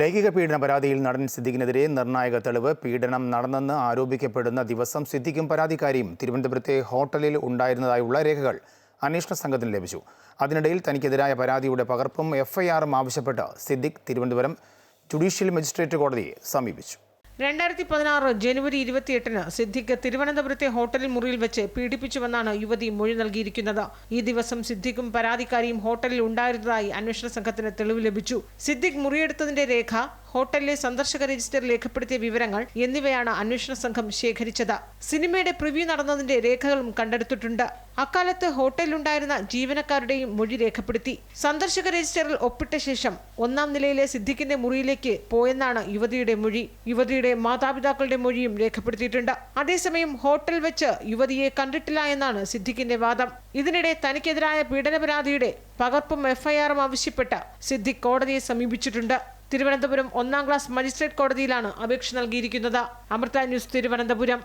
ലൈംഗിക പീഡന പരാതിയിൽ നടൻ സിദ്ദിഖിനെതിരെ നിർണായക തെളിവ് പീഡനം നടന്നെന്ന് ആരോപിക്കപ്പെടുന്ന ദിവസം സിദ്ദിഖും പരാതിക്കാരിയും തിരുവനന്തപുരത്തെ ഹോട്ടലിൽ ഉണ്ടായിരുന്നതായുള്ള രേഖകൾ അന്വേഷണ സംഘത്തിന് ലഭിച്ചു. അതിനിടയിൽ തനിക്കെതിരായ പരാതിയുടെ പകർപ്പും എഫ്ഐആറും ആവശ്യപ്പെട്ട് സിദ്ദിഖ് തിരുവനന്തപുരം ജുഡീഷ്യൽ മജിസ്ട്രേറ്റ് കോടതിയെ സമീപിച്ചു. രണ്ടായിരത്തി പതിനാറ് ജനുവരി ഇരുപത്തിയെട്ടിന് സിദ്ദിഖ് തിരുവനന്തപുരത്തെ ഹോട്ടലിൽ മുറിയിൽ വെച്ച് പീഡിപ്പിച്ചുവെന്നാണ് യുവതി മൊഴി നൽകിയിരിക്കുന്നത്. ഈ ദിവസം സിദ്ദിഖും പരാതിക്കാരിയും ഹോട്ടലിൽ ഉണ്ടായിരുന്നതായി അന്വേഷണ സംഘത്തിന് തെളിവ് ലഭിച്ചു. സിദ്ദിഖ് മുറിയെടുത്തതിന്റെ രേഖ ഹോട്ടലിലെ സന്ദർശക രജിസ്റ്ററിൽ രേഖപ്പെടുത്തിയ വിവരങ്ങൾ എന്നിവയാണ് അന്വേഷണ സംഘം ശേഖരിച്ചത്. സിനിമയുടെ പ്രിവ്യൂ നടന്നതിന്റെ രേഖകളും കണ്ടെടുത്തിട്ടുണ്ട്. അക്കാലത്ത് ഹോട്ടലിലുണ്ടായിരുന്ന ജീവനക്കാരുടെയും മൊഴി രേഖപ്പെടുത്തി. സന്ദർശക രജിസ്റ്ററിൽ ഒപ്പിട്ട ശേഷം ഒന്നാം നിലയിലെ സിദ്ദിഖിന്റെ മുറിയിലേക്ക് പോയെന്നാണ് യുവതിയുടെ മൊഴി. യുവതിയുടെ മാതാപിതാക്കളുടെ മൊഴിയും രേഖപ്പെടുത്തിയിട്ടുണ്ട്. അതേസമയം ഹോട്ടൽ വെച്ച് യുവതിയെ കണ്ടിട്ടില്ല എന്നാണ് സിദ്ദിഖിന്റെ വാദം. ഇതിനിടെ തനിക്കെതിരായ പീഡന പരാതിയുടെ പകർപ്പും എഫ്ഐആറും ആവശ്യപ്പെട്ട് സിദ്ദിഖ് കോടതിയെ സമീപിച്ചിട്ടുണ്ട്. തിരുവനന്തപുരം ഒന്നാം ക്ലാസ് മജിസ്ട്രേറ്റ് കോടതിയിലാണ് അപേക്ഷ നൽകിയിരിക്കുന്നത്. അമൃത ന്യൂസ് തിരുവനന്തപുരം.